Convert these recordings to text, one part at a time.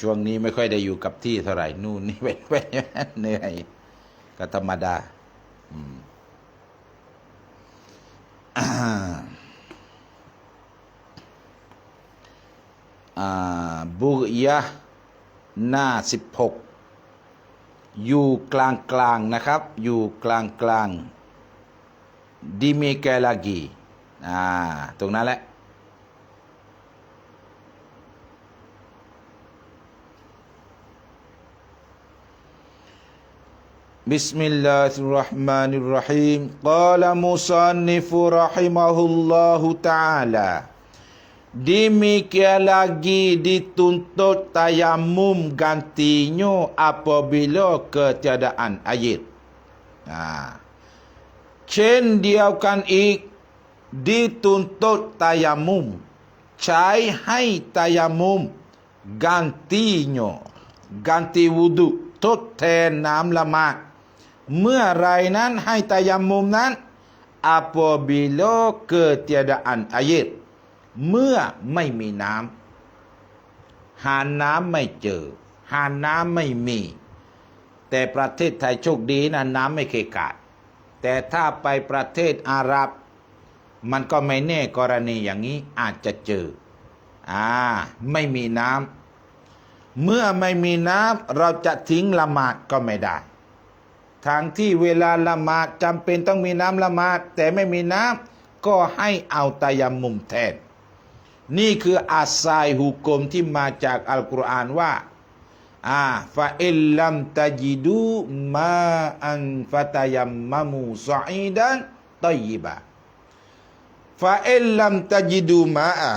ช่วงนี้ไม่ค่อยได้อยู่กับที่เท่าไหร่นู่นนี่ไปไปเหนื่อยก็ธรรมดาอืมอ่าบุกยะหน้าสิบหกอยู่กลางกลางนะครับ อยู่กลางกลางดิเมกลากีอ่า ตรงนั้นแหละ Bismillahirrahmanirrahim. Qala musannifu rahimahullahu ta'ala. Demikian lagi dituntut tayamum gantinya apabila ketiadaan air. Ha. Cen diaukan ik dituntut tayamum. Cai hai tayamum gantinya. Ganti wudu. Tuten nam lemak. เมื่อไรนั้นให้ตายามุมนั้น apabila ketiadaan air เมื่อไม่มีน้ำหาน้ำไม่เจอ หาน้ำไม่มี แต่ประเทศไทยโชคดีนะน้ำไม่เคยขาด แต่ถ้าไปประเทศอาหรับ มันก็ไม่แน่กรณีอย่างนี้อาจจะเจอ อ่า ไม่มีน้ำเมื่อไม่มีน้ำเราจะทิ้งละหมาดก็ไม่ได้ ทางที่เวลาละหมาดจำเป็นต้องมีน้ำละหมาดแต่ไม่มีน้ำก็ให้เอาตายามุมแทน นี่คืออาศัยหุกมที่มาจากอัลกุรอานว่าอ่าฟาอิลลัมตะจิดูมาอันฟะตายัมมามูซออีดันตอยิบะฟาอิลลัมตะจิดูมาอะ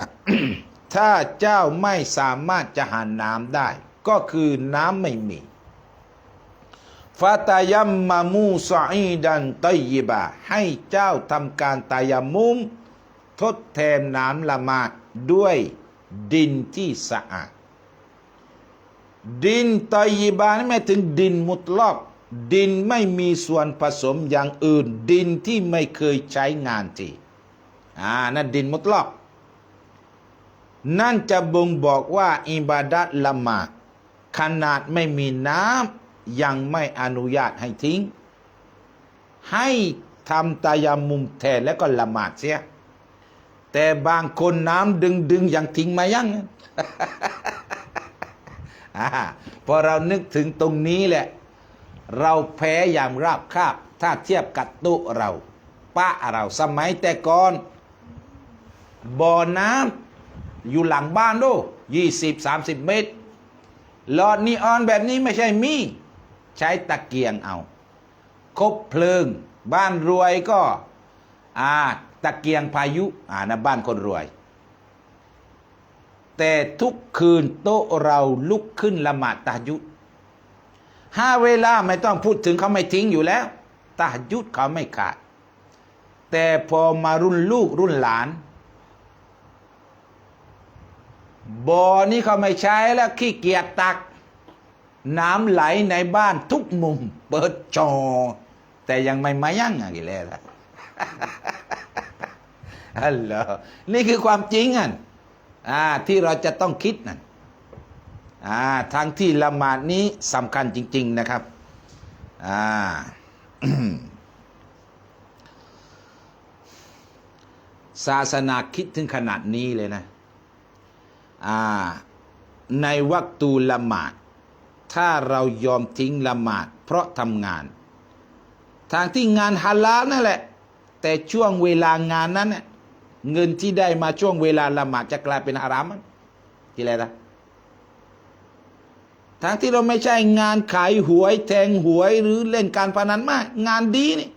ถ้าเจ้าไม่สามารถจะหาน้ำได้ ก็คือน้ำไม่มี ฟาตายัมมามูซออีดันตอยยิบะให้เจ้าทำการตายามุม ทดแทนน้ำละมาดด้วยดินที่สะอาด ดินตอยยิบานี่หมายถึงดินมุตลอกดินไม่มีส่วนผสมอย่างอื่น ดินที่ไม่เคยใช้งานทีอ่านั่นดินมุตลอกนั่นจะบ่งบอกว่าอิบาดัตละหมาดขนาดไม่มีน้ำ ยังไม่อนุญาตให้ทิ้ง ให้ทำตายามุมแทนแล้วก็ละหมาดเสีย แต่บางคนน้ำดึงดึงยังทิ้งมายังอพอเรานึกถึงตรงนี้แหละ เราแพ้อย่างราบคาบ ถ้าเทียบกับตุเราป้าเราสมัยแต่ก่อนบ่อน้ำอยู่หลังบ้านโดยี่สิบสามสิบเมตรหลอดนีออนแบบนี้ไม่ใช่มี ใช้ตะเกียงเอา คบเพลิง บ้านรวยก็อ่าตะเกียงพายุอ่านะบ้านคนรวย แต่ทุกคืนโต๊ะเราลุกขึ้นละหมาดตาฮ์ญุดห้าเวลาไม่ต้องพูดถึงเขาไม่ทิ้งอยู่แล้วตาฮ์ญุดเขาไม่ขาด แต่พอมารุ่นลูกรุ่นหลานบ่อนี้เขาไม่ใช้แล้วขี้เกียจตัก น้ำไหลในบ้านทุกมุม เปิดจอ แต่ยังไม่มายั่งอะไรเลยล่ะฮัลโหลนี่คือความจริงอะอ่าที่เราจะต้องคิดนั่นอ่าทางที่ละหมาดนี้สำคัญจริง ๆนะครับอ่าศาสนาคิดถึงขนาดนี้เลยนะอ่าในวักตูละหมาด ถ้าเรายอมทิ้งละหมาด เพราะทำงาน ทางที่งานฮาลาลนั่นแหละ แต่ช่วงเวลางานนั้นเน่เงินที่ได้มาช่วงเวลาละหมาดจะกลายเป็นฮารามมั้ยที่ไรนะทางที่เราไม่ใช่งานขายหวย แทงหวยหรือเล่นการพนันมาก งานดีนี่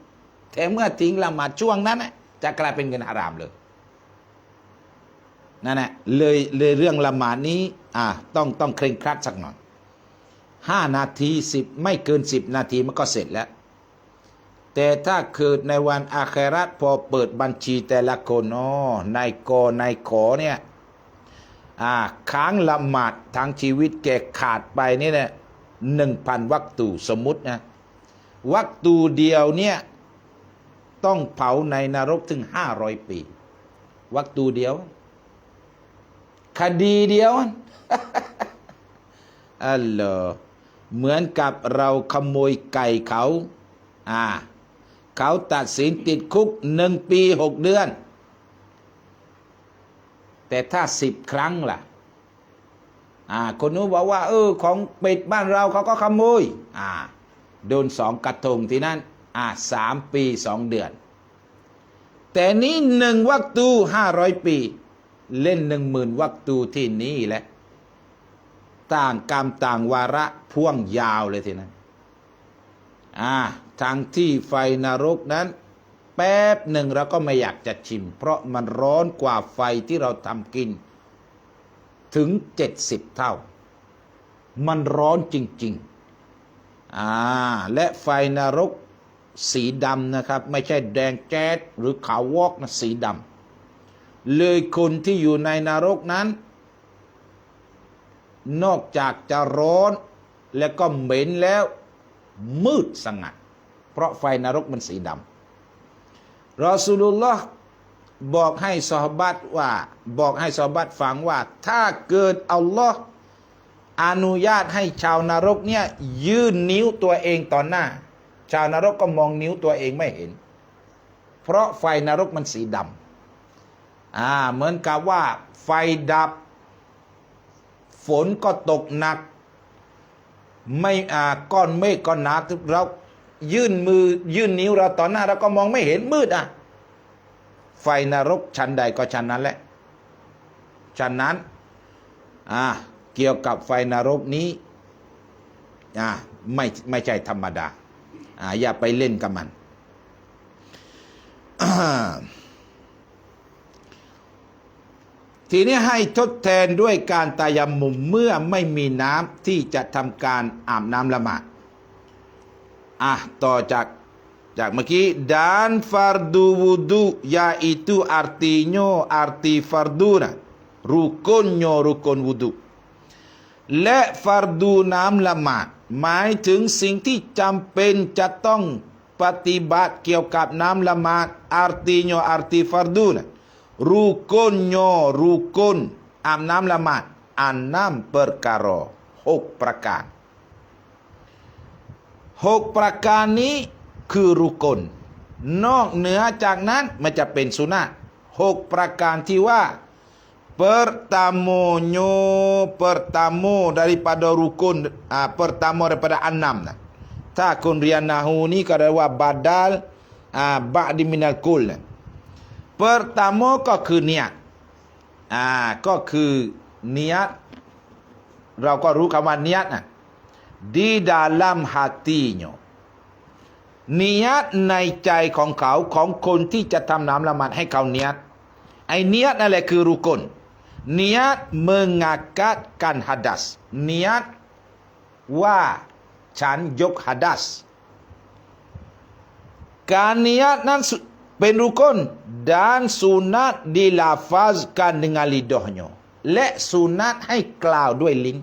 แต่เมื่อทิ้งละหมาดช่วงนั้นจะกลายเป็นเงินฮารามเลยนั่นแหละเลยเลยเรื่องละหมาดนี้อ่าต้องต้องเคร่งครัดสักหน่อย ห้านาทีสิบไม่เกินสิบนาทีมันก็เสร็จแล้ว แต่ถ้าเกิดในวันอาคราตพอเปิดบัญชีแต่ละคนอ๋อนายกนายขอเนี่ยอ่าค้างละหมาดทางชีวิตแกขาดไปนี่เนี่ยหนึ่งพันวักตูสมมุตินะวักตูเดียวเนี่ยต้องเผาในนรกถึงห้าร้อยปี วักตูเดียว คดีเดียวอัลลอฮ์ เหมือนกับเราขโมยไก่เขาอ่าเขาตัดสินติดคุกหนึ่งปีหกเดือน แต่ถ้าสิบครั้งล่ะอ่าคนนู้นบอกว่า เออ ของเป็ดบ้านเราเขาก็ขโมยอ่าโดนสองกระทงที่นั่นอ่าสามปีสองเดือน แต่นี้หนึ่งวักตูห้าร้อยปี เล่นหนึ่งหมื่นวักตูที่นี่แหละ ต่างกรรมต่างวาระพ่วงยาวเลยทีนั้นอ่าทางที่ไฟนรกนั้น แป๊บหนึ่งเราก็ไม่อยากจะชิม เพราะมันร้อนกว่าไฟที่เราทำกิน ถึงเจ็ดสิบเท่า มันร้อนจริง ๆ อ่า และไฟนรกสีดำนะครับ ไม่ใช่แดงแจ๊ดหรือขาววอกนะสีดำเลยคนที่อยู่ในนรกนั้น นอกจากจะร้อนและก็เหม็นแล้ว มืดสงัด เพราะไฟนรกมันสีดำรอสูลุลลอฮ์บอกให้ซอฮาบัตว่า บอกให้ซอฮาบัตฟังว่า ถ้าเกิดอัลลอฮ์อนุญาตให้ชาวนรกเนี่ยยื่นนิ้วตัวเองต่อหน้า ชาวนรกก็มองนิ้วตัวเองไม่เห็น เพราะไฟนรกมันสีดำอ่าเหมือนกับว่าไฟดับ ฝนก็ตกหนัก ไม่อ่าก้อนเมฆก็หนาเรายื่นมือยื่นนิ้วเราต่อหน้าเราก็มองไม่เห็นมืดอะ ไฟนรกชั้นใดก็ชั้นนั้นแหละชั้นนั้นอ่าเกี่ยวกับไฟนรกนี้อ่าไม่ไม่ใช่ธรรมดาอ่าอย่าไปเล่นกับมัน ทีนี้ให้ทดแทนด้วยการตายามุมเมื่อไม่มีน้ำที่จะทำการอาบน้ำละหมาดอะต่อจากจากเมื่อกี้ดานฟารดู wudu yaitu artinya arti fardu นะรุกนโยรุกน wudu และฟารดูน้ำละหมาดหมายถึงสิ่งที่จำเป็นจะต้องปฏิบัติเกี่ยวกับน้ำละหมาด artinya arti fardu นะ rukunnya rukun อาบน้ำละหมาดอันะ การหกประการนี้คือรุกนนอกเหนือจากนั้นมันจะเป็นสุนาหกประการที่ว่า pertamonyo pertamo daripada rukun ah, pertama daripada enam nah. ถ้าคนเรียนนาฮูนี่ก็ pertama ก็คือเนียดอ่าก็คือเนียดเราก็รู้คำว่าเนียดนะ di dalam hatinya เนียดในใจของเขาของคนที่จะทำน้ำละหมาดให้เขาเนียดไอเนียดนั่นแหละคือรุกนเนียด mengangkatkan hadas เนียดว่าฉันยก hadas การเนียดนั้นสุ เป็นรุกน dan sunat dilafazkan dengan lidahnya และสุนัตให้กล่าวด้วยลิ้น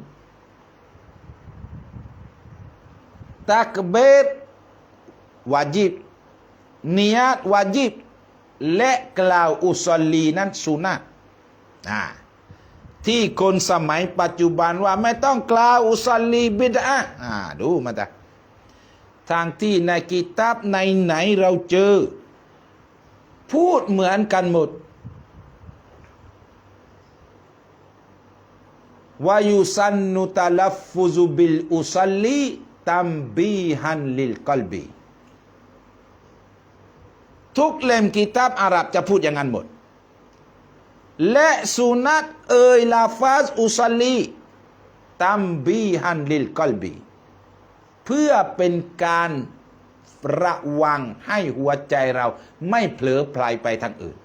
takbir วาจิบนิยาตวาจิบและกล่าวอุสลีนั้นสุนัตอ่าที่คนสมัยปัจจุบันว่าไม่ต้องกล่าวอุสลีบิดอะอ่าดูมาตาทางที่ในกิตาบในไหนเราเจอ พูดเหมือนกันหมดวายุสันนุตาลฟุซุบิลอุซัลลีตัมบีฮันลิลกลบีทุกเล่มกิตาบอาหรับจะพูดอย่างนั้นหมด และสุนัตเอยลาฟาซอุซัลลีตัมบีฮันลิลกลบี เพื่อเป็นการ ระวังให้หัวใจเราไม่เผลอพลายไปทางอื่น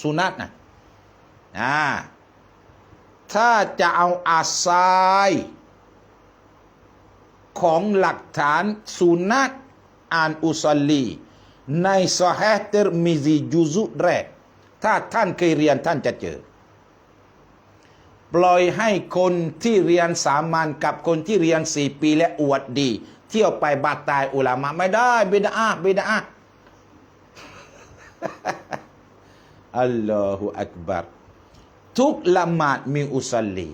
สุนัตนะอ่าถ้าจะเอาอาซายของหลักฐานสุนัตอ่านอุสลีในซอฮีห์ติรมิซีจุซุแรก ถ้าท่านเคยเรียนท่านจะเจอ ปล่อยให้คนที่เรียนสามัญกับคนที่เรียนสี่ปีและอวดดี เที่ยวไปบาดตายอุลามะไม่ได้บิดาบิดาอัลลอฮฺอักบัรทุกละหมาดมีอุสลี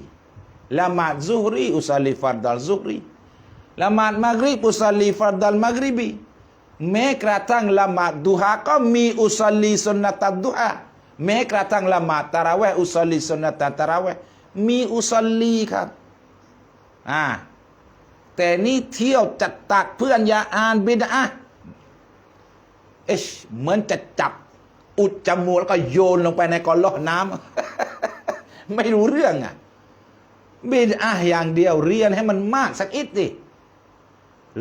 ละหมาดซุฮรีอุซัลลีฟัรดัลซุฮรีละหมาดมักริบอุซัลลีฟัรดัลมักริบีแม้กระทั่งละหมาดดุฮาก็มีอุซัลลีสุนนัตดุฮาแม้กระทั่งละหมาดตะราะเวอุซัลลีสุนนัตตะราะเวมีอุซัลลีครับอ่า แต่นี่เที่ยวจัดตักเพื่อนอย่าอ่านบิดอะเอ๊ะเหมือนจะจับอุดจมูกแล้วก็โยนลงไปในกอลอน้ำไม่รู้เรื่องอะบิดอะอย่างเดียวเรียนให้มันมากสักอิดดิ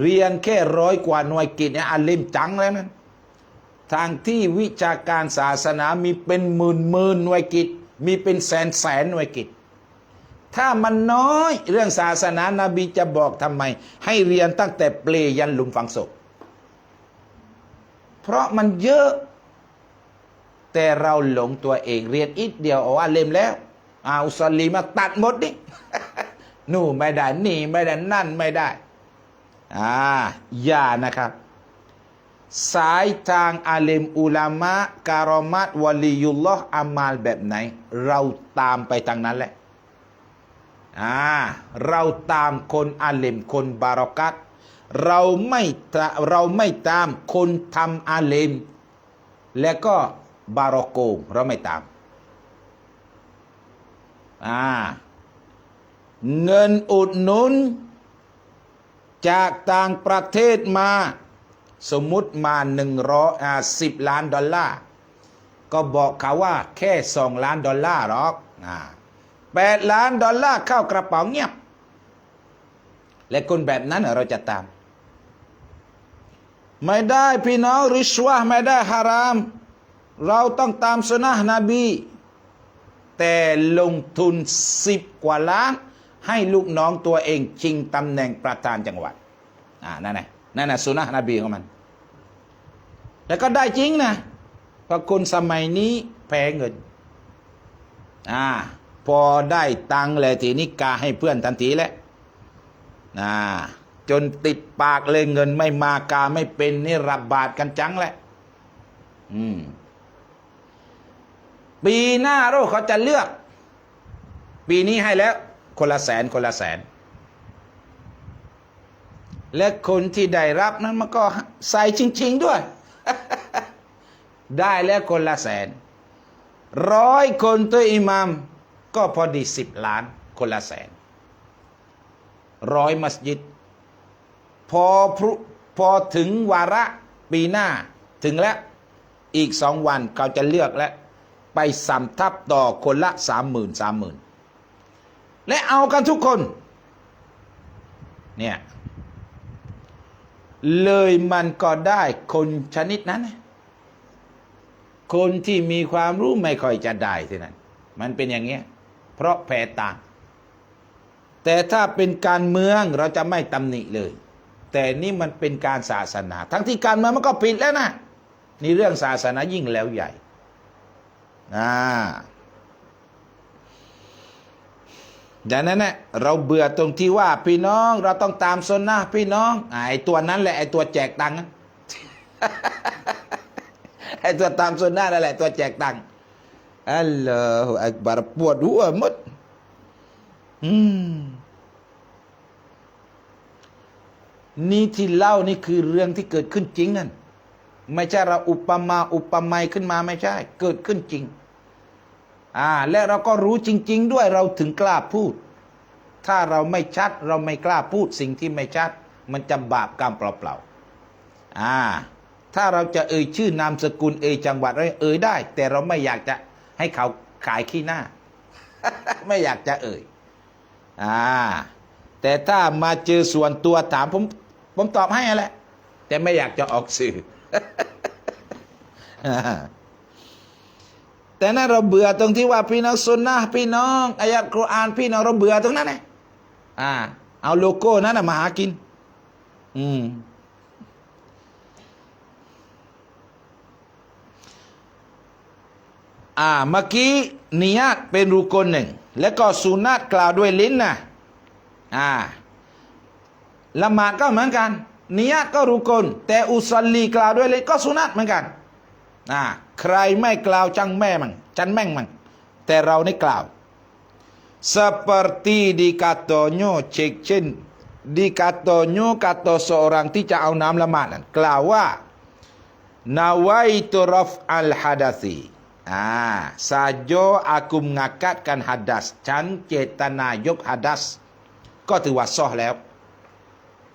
เรียนแค่ร้อยกว่าหน่วยกิจเนี่ยอาลิมจังแล้วนั้นทางที่วิชาการศาสนามีเป็นหมื่นหมื่นหน่วยกิจ มีเป็นแสนแสนหน่วยกิจ ถ้ามันน้อยเรื่องศาสนานาบีจะบอกทำไม ให้เรียนตั้งแต่เปลยันหลุมฝังศพ เพราะมันเยอะ แต่เราหลงตัวเองเรียนอิดเดียวเอาว่าเล่มแล้วเอาสลีมาตัดหมดนี่นู่นไม่ได้นี่ไม่ได้นั่นไม่ได้อ่าอย่านะครับ สายทางอาเลมอุลามะการอมัตวะลียุลลอฮ์อามาลแบบไหน เราตามไปทางนั้นแหละ อ่าเราตามคนอาเลมคนบารอกัตเราไม่เราไม่ตามคนทำอาเลมและก็บารอโกงเราไม่ตามอ่าเงินอุดหนุน จากต่างประเทศมา สมมุติมาหนึ่งร้อยสิบล้านดอลลาร์ ก็บอกเขาว่าแค่สองล้านดอลลาร์หรอก แปดล้านดอลลาร์เข้ากระเป๋าเงียบ และคนแบบนั้นเราจะตาม ไม่ได้พี่น้องริชวะไม่ได้ฮาราม เราต้องตามสุนนะนบี แต่ลงทุนสิบกว่าล้าน ให้ลูกน้องตัวเองชิงตำแหน่งประธานจังหวัดอ่านั่นไงนั่นน่ะสุนนะนบีของมันแล้วก็ได้จริงนะเพราะคนสมัยนี้แพ้เงินอ่า พอได้ตังเลยทีนี้กาให้เพื่อนทันทีแหละอ่าจนติดปากเลยเงินไม่มากาไม่เป็นนี่ระบาดกันจังแหละ อืม ปีหน้าโรคเขาจะเลือก ปีนี้ให้แล้ว คนละแสนคนละแสน และคนที่ได้รับนั้นมันก็ใส่จริง ๆด้วย ได้แล้วคนละแสน ร้อยคนตัวอิหมาม ก็พอดีสิบล้านคนละแสนร้อยมัสยิด พอพรุพอถึงวาระปีหน้าถึงแล้ว อีกสองวันเขาจะเลือกแล้ว ไปสำทับต่อคนละสามหมื่นสามหมื่นและเอากันทุกคน เนี่ย เลยมันก็ได้คนชนิดนั้น คนที่มีความรู้ไม่ค่อยจะได้ที่นั่นมันเป็นอย่างเงี้ย เพราะแพ้ตาง แต่ถ้าเป็นการเมืองเราจะไม่ตำหนิเลย แต่นี่มันเป็นการศาสนา ทั้งที่การเมืองมันก็ผิดแล้วนะนี่เรื่องศาสนายิ่งแล้วใหญ่อ่าดังนั้นเนี่เราเบื่อตรงที่ว่าพี่น้องเราต้องตามสนนะพี่น้องไอ้ตัวนั้นแหละไอ้ตัวแจกตังค์ไอ้ตัวตามสนนะนั่นแหละตัวแจกตังค์ อัลลอฮฺอักบารปวดหัวหมดอืมนี่ที่เล่านี่คือเรื่องที่เกิดขึ้นจริงนั่นไม่ใช่เราอุปมาอุปไมยขึ้นมาไม่ใช่ เกิดขึ้นจริง อ่า และเราก็รู้จริง ๆ ด้วยเราถึงกล้าพูด ถ้าเราไม่ชัด เราไม่กล้าพูดสิ่งที่ไม่ชัด มันจะบาปกรรมเปล่าๆอ่า ถ้าเราจะเอ่ยชื่อนามสกุลเอ่ยจังหวัดอะไรเอ่ยได้ แต่เราไม่อยากจะ ให้เขาขายขี้หน้า ไม่อยากจะเอ่ย อ่า แต่ถ้ามาเจอส่วนตัวถามผมผมตอบให้แหละแต่ไม่อยากจะออกสื่อแต่นั้นเราเบื่อตรงที่ว่าพี่น้องสุนนะพี่น้องอายะกุรอานพี่น้องเราเบื่อตรงนั้นไงอ่า เอาโลโก้นั้นมาหากิน อืม อ่าเมื่อกี้นิยาตเป็นรูกลหนึ่ง แล้วก็สุนัตกล่าวด้วยลิ้นนะอ่าละหมาดก็เหมือนกันนิยาตก็รูกล แต่อุสลีกล่าวด้วยลิ้นก็สุนัตเหมือนกันอ่าใครไม่กล่าวจังแม่มันจันแม่งมันแต่เราได้กล่าว seperti dikatanya cek chen dikatanya kata seorang ที่จะเอาน้ำละหมาดนั้นกล่าวว่า nawaitu raf'al hadathi อ่าซาโยอากุมงากาดกันหัดดัส ฉันเจตนายกหัดดัส ก็ถือว่าซอแล้ว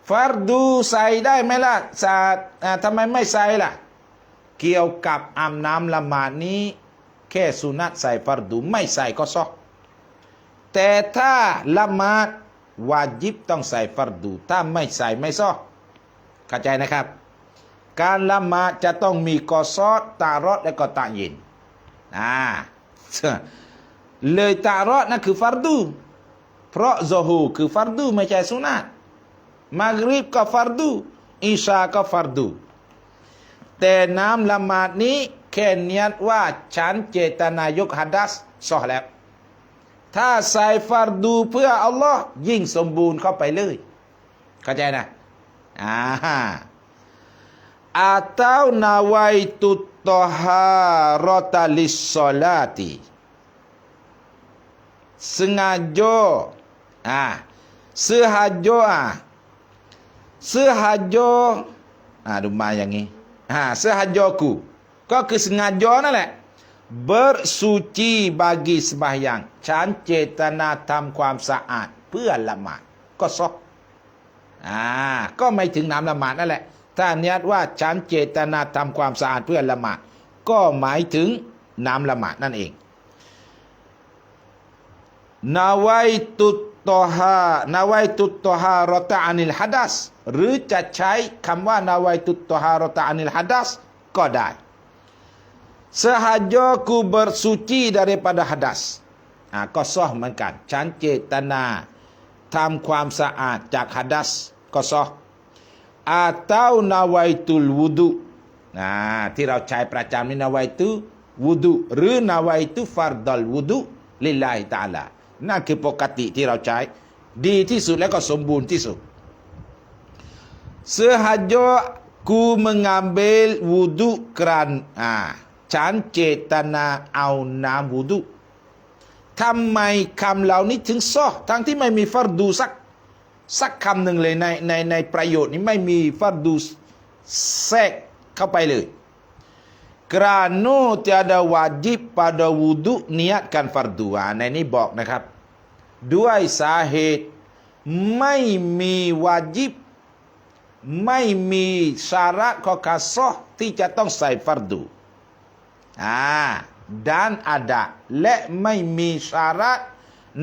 ฟารดูใส่ได้ไหมล่ะสาอ่าทำไมไม่ใส่ล่ะ เกี่ยวกับอาบน้ำละหมาดนี้ แค่สุนัตใส่ฟารดูไม่ใส่ก็ซอแต่ถ้าละหมาดวาจิบต้องใส่ฟารดู ถ้าไม่ใส่ไม่ซอเข้าใจนะครับ การละหมาดจะต้องมีกอซอตารอดและก็ตายิน อ่าเลยตารอดนั่นคือฟารดู เพราะโซฮูคือฟารดูไม่ใช่สุนัตมักริบก็ฟารดู อิชาก็ฟารดู แต่น้ำละหมาดนี้แค่เนียดว่าฉันเจตนายกฮัดดัสซอแล้ว ถ้าใส่ฟารดูเพื่ออัลลอฮ์ยิ่งสมบูรณ์เข้าไปเลย เข้าใจนะอ่า atau nawaitu taharata lis-salati sengaja ah sehaja ah sehaja ah rumah yang ni ha sehajaku ก็คือ sengaja นั่นแหละ bersuci bagi sembahyang ฉันเจตนาทำความสะอาดเพื่อละหมาดก็ซอกอ่าก็ไม่ถึงน้ำละหมาดนั่นแหละ ถ้าเนียดว่าฉันเจตนาทำความสะอาดเพื่อละหมาดก็หมายถึงน้ำละหมาดนั่นเองนาไวตุตตฮานาไวตุตตฮารตะอานิลฮัดัสหรือจะใช้คำว่านาไวตุตตฮารตะอานิลฮัดัสก็ได้ Sahaja ku bersuci daripada hadas อ่าก็ซอเหมือนกัน ฉันเจตนาทำความสะอาดจากฮัดัสก็ซอ atau nawaitul wudu นะที่เราใช้ประจำนี่นาวายตุ wudu หรือนาวายตุฟารดัล wudu ลิลาฮิตาลานั่นคือปกติที่เราใช้ ดีที่สุดและก็สมบูรณ์ที่สุด Sehaja ku mengambil wudu keran ah ฉันเจตนาเอาน้ำ wudu ทำไมคำเหล่านี้ถึงซอทั้งที่ไม่มีฟารดูสัก สักคำหนึ่งเลยในในในประโยชน์นี้ไม่มีฟัดดูแทรกเข้าไปเลย kerana tiada wajib pada wudu niatkan fardu ha, ในนี้บอกนะครับ ด้วยสาเหตุไม่มีวาจิบ ไม่มีสาระข้อคาซอที่จะต้องใส่ฟัรดูอ่า dan ada และไม่มีสาระ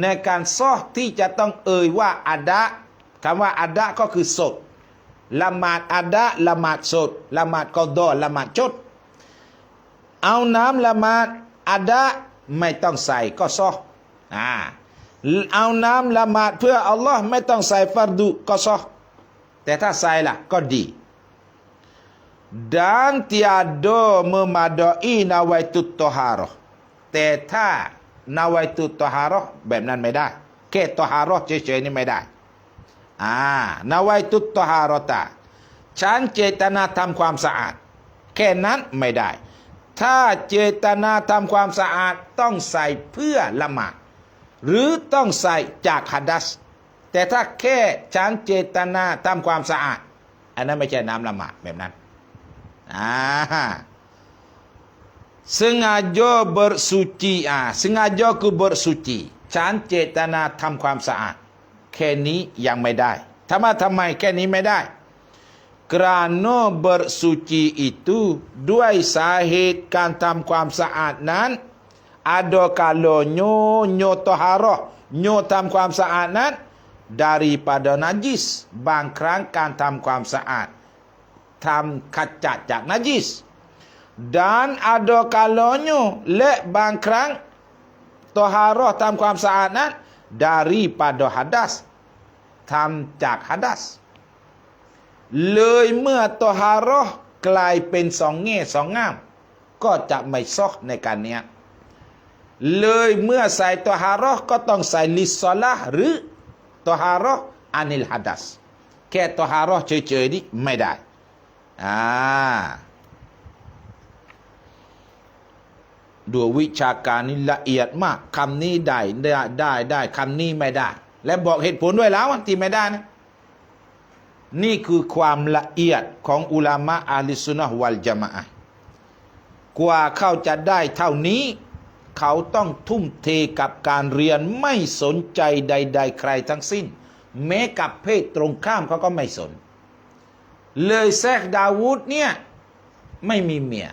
ในการซอที่จะต้องเอ่ยว่าอาดะ คำว่าอาดะก็คือสดละหมาดอาดะละหมาดสดละหมาดกอดอละหมาดชดเอาน้ำละหมาดอาดะไม่ต้องใส่ก็ซออ่าเอาน้ำละหมาดเพื่ออัลลอฮ์ไม่ต้องใส่ฟัรดูก็ซอแต่ถ้าใส่ล่ะก็ดี dan tiada memadai nawaitut taharah แต่ถ้า nawaitu taharah แบบนั้นไม่ได้แค่ taharah เฉยๆนี่ไม่ได้ อ่า nawaitu taharata ฉันเจตนาทำความสะอาด แค่นั้นไม่ได้ ถ้าเจตนาทำความสะอาดต้องใส่เพื่อละหมาดหรือต้องใส่จากฮัดดัส แต่ถ้าแค่ฉันเจตนาทำความสะอาด อันนั้นไม่ใช่น้ำละหมาดแบบนั้นอ่า sengaja bersuci อ่า sengaja คือ bersuci ฉันเจตนาทำความสะอาด แค่นี้ยังไม่ได้ทำไมทำไมแค่นี้ไม่ได้ kerana bersuci itu ด้วยสาเหตุการทำความสะอาดนั้น ada kalanya nyo taharah โยทำความสะอาดนั้น daripada najis บางครั้งการทำความสะอาดทำขจัดจาก najis dan ada kalanya และบางครั้งทหารอทำความสะอาดนั้น งตอฮารอทำความสะอาดนั้น daripada hadas ทำจากฮัดัส เลยเมื่อตอฮารอกลายเป็นสองแง่สองงาม ก็จะไม่ซอกในการเนี้ยเลยเมื่อใส่ตอฮารอก็ต้องใส่ลิสซอละหรือตอฮารออานิลฮัดัส แค่ตอฮารอเฉยๆนี่ไม่ได้อ่า ดูวิชาการนี่ละเอียดมากคำนี้ได้ได้ได้ได้คำนี้ไม่ได้ และบอกเหตุผลด้วยแล้วที่ไม่ได้นะนี่คือความละเอียดของอุลามะอาลิสุนนะฮ์วัลจามะกว่าเขาจะได้เท่านี้ เขาต้องทุ่มเทกับการเรียนไม่สนใจใด ๆ ใครทั้งสิ้น แม้กับเพศตรงข้ามเขาก็ไม่สน เลยแซกดาวูดเนี่ย ไม่มีเมีย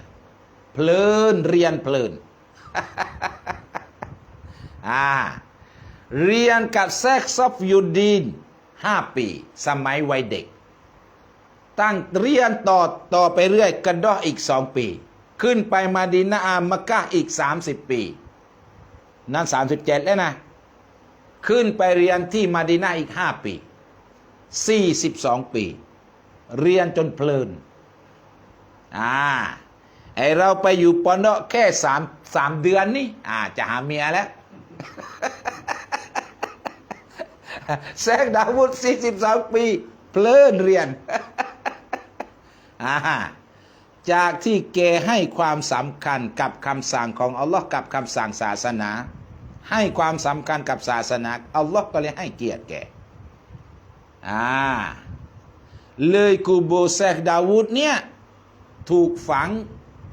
เพลินเรียนเพลินอ่าเรียนกับแซกซอฟยูดีนห้าปี สมัยวัยเด็ก ตั้งเรียนต่อต่อไปเรื่อยกระดออีกสองปี ขึ้นไปมาดินาอามักกะอีกสามสิบปี นั่นสามสิบเจ็ดแล้วนะ ขึ้นไปเรียนที่มาดินาอีกห้าปีสี่สิบสองปี เรียนจนเพลินอ่า ไอเราไปอยู่ปอนเนาะแค่สามสามเดือนนี่อ่าจะหาเมียแล้วแซกดาวุฒสี่สิบสองปี เพลินเรียนอ่าจากที่แกให้ความสำคัญกับคำสั่งของอัลลอฮ์กับคำสั่งศาสนา ให้ความสำคัญกับศาสนาอัลลอฮ์ก็เลยให้เกียรติแกอ่าเลยกูโบเซกดาวูดเนี่ย ถูกฝัง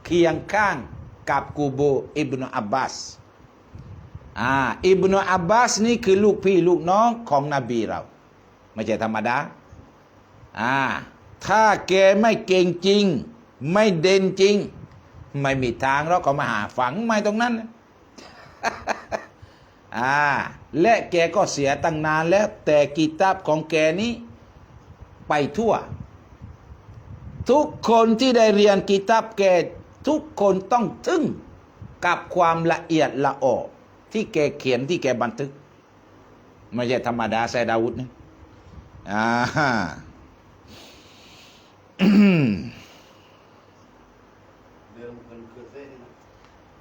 เคียงข้างกับกูโบอิบนาอับบาสอ่าอิบนาอับบาสนี่คือลูกพี่ลูกน้องของนบีเรา ไม่ใช่ธรรมดาอ่าถ้าแกไม่เก่งจริง ไม่เด่นจริง ไม่มีทางเราก็มาหาฝังไม่ตรงนั้นอ่าและแกก็เสียตั้งนานแล้ว แต่กิตาบของแกนี้ไปทั่ว ทุกคนที่ได้เรียนกิตาบแก ทุกคนต้องทึ่งกับความละเอียดละออที่แกเขียนที่แกบันทึก ไม่ใช่ธรรมดาไซดาวุธนะอ่าเดิมมันะ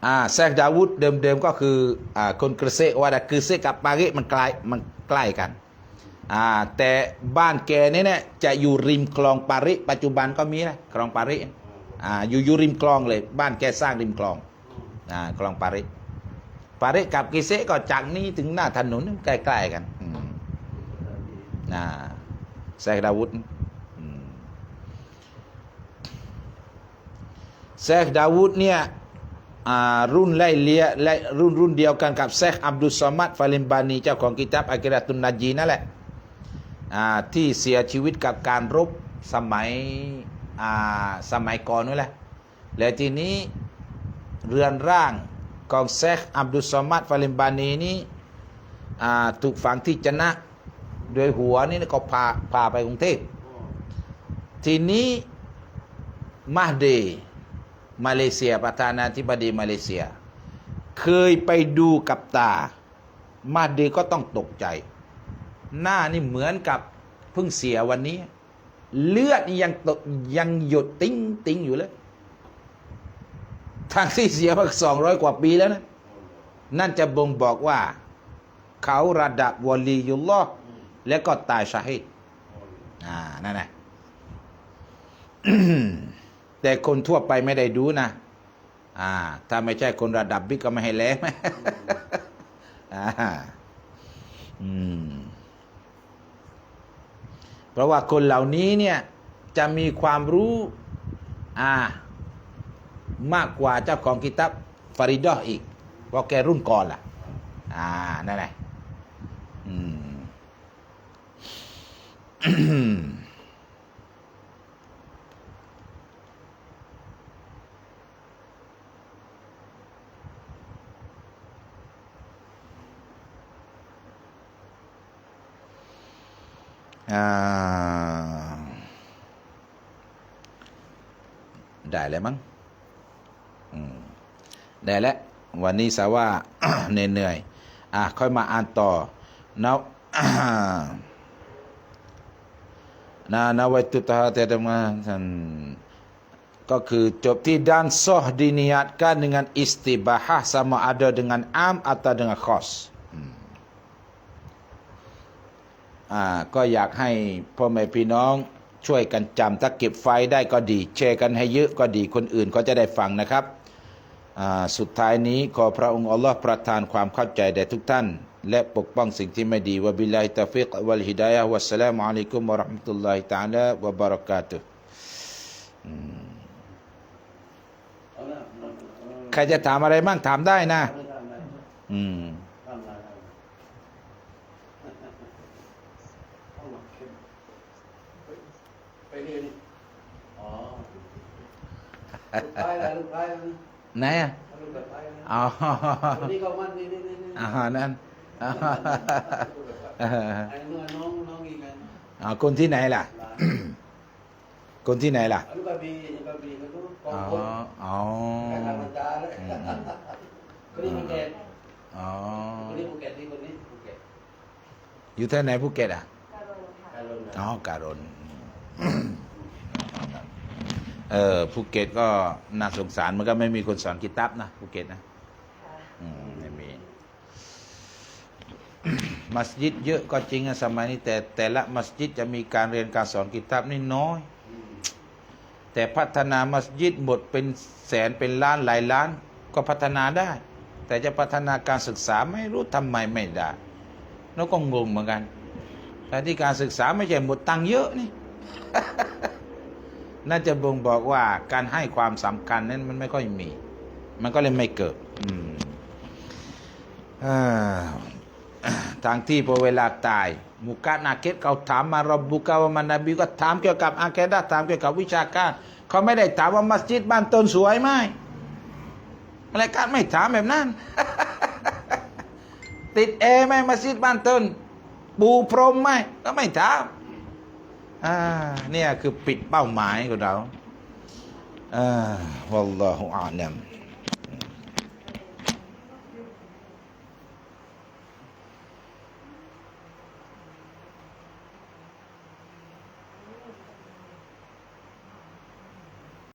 อ่าแซกดาวุธเดิมๆก็คืออ่าคนกระเซวาดาคือเซกับปาริมันใกล้มันใกล้กันอ่าแต่บ้านแกเนี่ยเนี่ยจะอยู่ริมคลองปาริ ปัจจุบันก็มีนะคลองปาริ อ่าอยู่อยู่ริมคลองเลย บ้านแกสร้างริมคลองอ่าคลองปาริปาริกับกิเซก็จากนี้ถึงหน้าถนนใกล้ๆกันอืมอ่าแซกดาวุธแซกดาวุธเนี่ยอ่ารุ่นไล่เลียและรุ่นรุ่นเดียวกันกับเซคอับดุลสมัดฟาลิมบานีเจ้าของกิตับอากิรตุนนาจีนั่นแหละอ่าที่เสียชีวิตกับการรบสมัย สมัยก่อนนั่นแหละ แล้วทีนี้เรือนร่างของเซคอับดุลสมัดฟาลิมบานีนี้ถูกฝังที่จนะ โดยหัวนี่ก็พาพาไปกรุงเทพ ทีนี้มาเดมาเลเซียประธานาธิบดีมาเลเซีย เคยไปดูกับตา มาเดก็ต้องตกใจ หน้านี่เหมือนกับเพิ่งเสียวันนี้ เลือดนี่ยังตกยังหยดติ้งติ้งอยู่เลยทางที่เสียมาสองร้อยกว่าปีแล้วนะ นั่นจะบ่งบอกว่า เขาระดับวอลียุลลอและก็ตายชาฮิดอ่า นั่นแหละแต่คนทั่วไปไม่ได้ดูนะ อ่า ถ้าไม่ใช่คนระดับบิ๊กก็ไม่ให้แล้วอ่า อืม เพราะว่าคนเหล่านี้เนี่ยจะมีความรู้อ่ามากกว่าเจ้าของกิตับฟาริดออีก เพราะแกรุ่นก่อนล่ะ อ่า นั่นแหละอืมอ่า ได้แล้วมั้งได้แล้ววันนี้สาว่าเหนื่อยๆอะค่อยมาอ่านต่อนะนะนวัตุตาเตดมาท่านก็คือจบที่ dan soh diniatkan dengan istibahah sama ada dengan am atau dengan khos อ่าก็อยากให้พ่อแม่พี่น้อง ช่วยกันจำถ้าเก็บไฟได้ก็ดีแชร์กันให้เยอะก็ดีคนอื่นก็จะได้ฟังนะครับ สุดท้ายนี้ขอพระองค์อัลลอฮ์ประทานความเข้าใจแด่ทุกท่าน และปกป้องสิ่งที่ไม่ดีวะบิลลาฮิตาฟิกวัลฮิดายะฮ์วัสสลามุอะลัยกุมวะราะห์มะตุลลอฮิตะอาลาวะบะเราะกาตุใครจะถามอะไรบ้างถามได้นะ อืม ทำอะไรเอามาเข้มเฮ้ยไปเรียนนี่อ๋อลูกชายนะลูกชายนะ ไหนอะลูกชายนะอ๋อคนนี้เขามันนี่นี่นี่นี่อ่านั่นอ่าไอ้นู่นน้องน้องอีกไงอ่าคนที่ไหนล่ะหลานคนที่ไหนล่ะลูกกระบี่ลูกกระบี่ก็ต้องกออ๋งอคนอ๋อแข่งกันมันจ้าเลยคนนี้ภูเก็ตอ๋อคนนี้ภูเก็ตนี่คนนี้ภูเก็ตอยู่ที่ไหนภูเก็ตอะการลงนะอ๋อการน เออภูเก็ตก็น่าสงสารมันก็ไม่มีคนสอนกิตับนะภูเก็ตนะอืมไม่มี มัสยิดเยอะก็จริงอะสมัยนี้ แต่แต่ละมัสยิดจะมีการเรียนการสอนกิตับนี่น้อย แต่พัฒนามัสยิดหมดเป็นแสนเป็นล้านหลายล้าน ก็พัฒนาได้ แต่จะพัฒนาการศึกษาไม่รู้ทำไมไม่ได้แล้วก็งงเหมือนกันแต่ที่การศึกษาไม่ใช่หมดตังเยอะนี่ น่าจะบ่งบอกว่าการให้ความสำคัญนั้นมันไม่ค่อยมี มันก็เลยไม่เกิดทางที่พอเวลาตายมุกานาเกตเขาถามมารบบุกาวามันนบีก็ถามเกี่ยวกับอาเคดะห์ถามเกี่ยวกับวิชาการเขาไม่ได้ถามว่ามัสยิดบ้านต้นสวยไหมอะไรการไม่ถามแบบนั้น ติดเอร์ไหมมัสยิดบ้านต้นปูพรมไหมก็ไม่ถาม อ่าเนี่ยคือปิดเป้าหมายของเราอ่าวัลลอฮุอาลัม